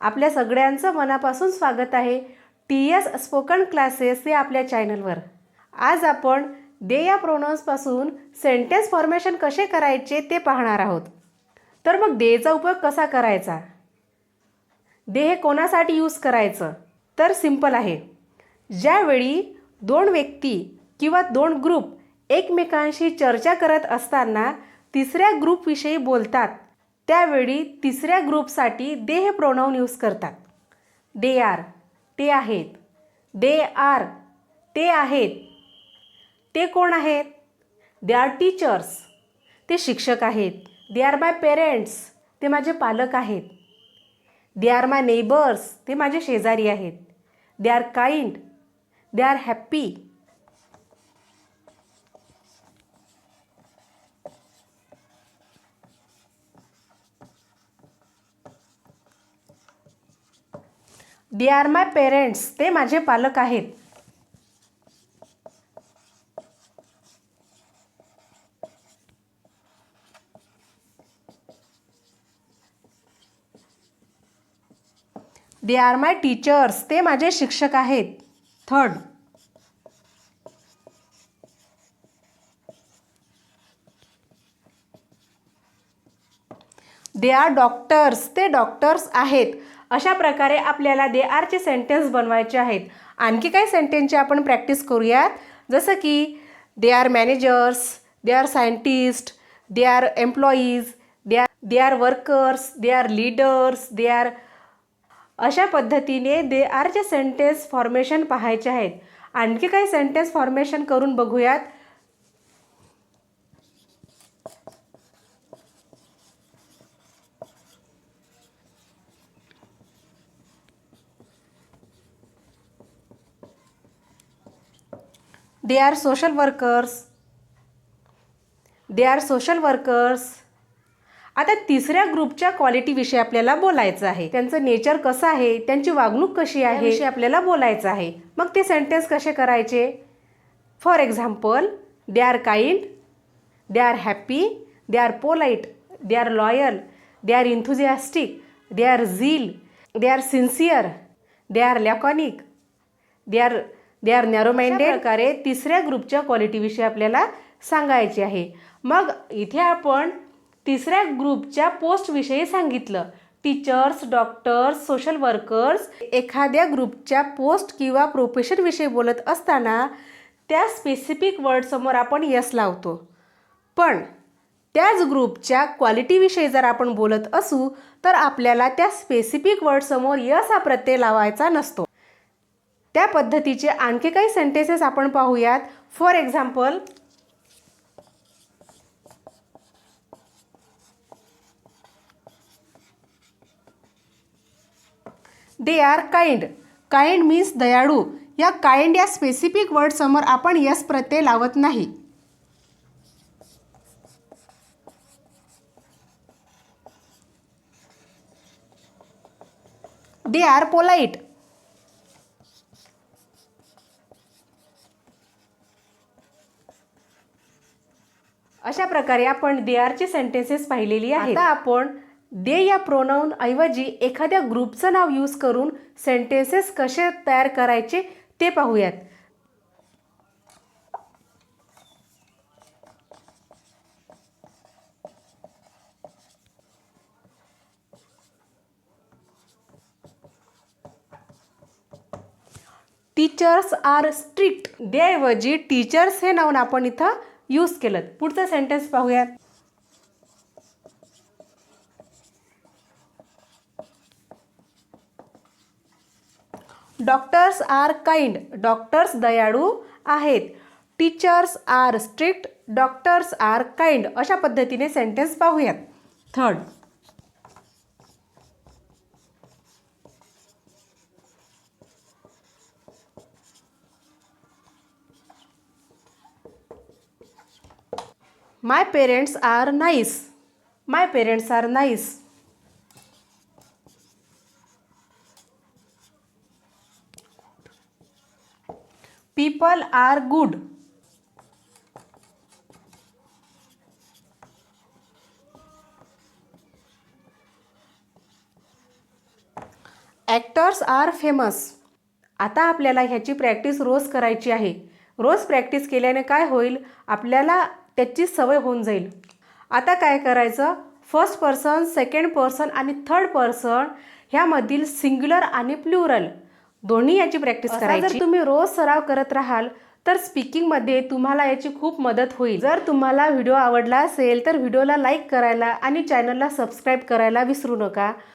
आपल्या सगळ्यांचं मनापासून स्वागत आहे. टी एस स्पोकन क्लासेस या आपल्या चॅनलवर. आज आपण दे या प्रोनाउन्सपासून सेंटेन्स फॉर्मेशन कसे करायचे ते पाहणार आहोत. तर मग देचा उपयोग कसा करायचा? दे हे कोणासाठी यूज करायचं? तर सिंपल आहे. ज्यावेळी दोन व्यक्ती किंवा दोन ग्रुप एकमेकांशी चर्चा करत असताना तिसऱ्या ग्रुपविषयी बोलतात त्यावेळी तिसऱ्या ग्रुपसाठी देह प्रोनाऊन यूज करतात. दे आर ते आहेत. दे आर ते आहेत. ते कोण आहेत? They are teachers. ते शिक्षक आहेत. They are my parents. ते माझे पालक आहेत. They are my neighbours. ते माझे शेजारी आहेत. They are kind. They are happy. They are my parents ते माझे पालक आहेत. दे आर माय टीचर्स ते माझे शिक्षक आहेत. थर्ड दे आर डॉक्टर्स ते डॉक्टर्स आहेत. अशा प्रकारे आपल्याला दे आरचे सेंटेन्स बनवायचे आहेत. आणखी काही सेंटेन्सची आपण प्रॅक्टिस करूयात. जसं की they are managers they are scientist they are employees they are they are workers they are leaders they are अशा पद्धतीने दे आरचे सेंटेन्स फॉर्मेशन पाहायचे आहेत. आणखी काही सेंटेन्स फॉर्मेशन करून बघूयात. They are social workers they are social workers आता तिसऱ्या ग्रुपच्या क्वालिटीविषयी आपल्याला बोलायचं आहे. त्यांचं नेचर कसं आहे? त्यांची वागणूक कशी आहे? विषयी आपल्याला बोलायचं आहे. मग ते सेंटेन्स कसे करायचे? For example they are kind they are happy they are polite they are loyal they are enthusiastic they are zeal they are sincere they are laconic they are they are narrow minded प्रकारे तिसऱ्या ग्रुपच्या क्वालिटीविषयी आपल्याला सांगायचे आहे. मग इथे आपण तिसऱ्या ग्रुपच्या पोस्टविषयी सांगितलं. टीचर्स डॉक्टर्स सोशल वर्कर्स एखाद्या ग्रुपच्या पोस्ट किंवा प्रोफेशनविषयी बोलत असताना त्या स्पेसिफिक वर्डसमोर आपण यस लावतो. पण त्याच ग्रुपच्या क्वालिटीविषयी जर आपण बोलत असू तर आपल्याला त्या स्पेसिफिक वर्डसमोर यस हा प्रत्यय लावायचा नसतो. त्या पद्धतीचे आणखी काही सेंटेन्सेस आपण पाहूयात. For example they are kind kind means दयाळू. या काइंड या स्पेसिफिक वर्ड समोर आपण यस प्रत्यय लावत नाही. दे आर पोलाईट अशा प्रकारे आपण दे आरचे सेंटेन्सेस पाहिलेली आहे आता आपण दे या प्रोनाऊन ऐवजी एखाद्या ग्रुपचं नाव यूज करून सेंटेन्सेस कसे तयार करायचे ते पाहूयात. टीचर्स आर स्ट्रिक्ट देऐवजी टीचर्स हे नाव आपण इथं यूज केलं. पुढचं सेंटेन्स पाहूयात. डॉक्टर्स आर काइंड डॉक्टर्स दयाळू आहेत. Teachers are strict doctors are kind अशा पद्धतीने सेंटेन्स पाहूयात. Third my parents are nice my parents are nice people are good actors are famous आता आपल्याला ह्याची प्रॅक्टिस रोज करायची आहे. रोज प्रॅक्टिस केल्याने काय होईल? आपल्याला त्याची सवय होऊन जाईल. आता काय करायचं? फर्स्ट पर्सन सेकंड पर्सन आणि थर्ड पर्सन ह्यामधील सिंग्युलर आणि प्लुरल दोन्ही याची प्रॅक्टिस करायची. जर तुम्ही रोज सराव करत राहाल तर स्पीकिंगमध्ये तुम्हाला याची खूप मदत होईल. जर तुम्हाला व्हिडिओ आवडला असेल तर व्हिडिओला लाईक करायला आणि चॅनलला सबस्क्राईब करायला विसरू नका.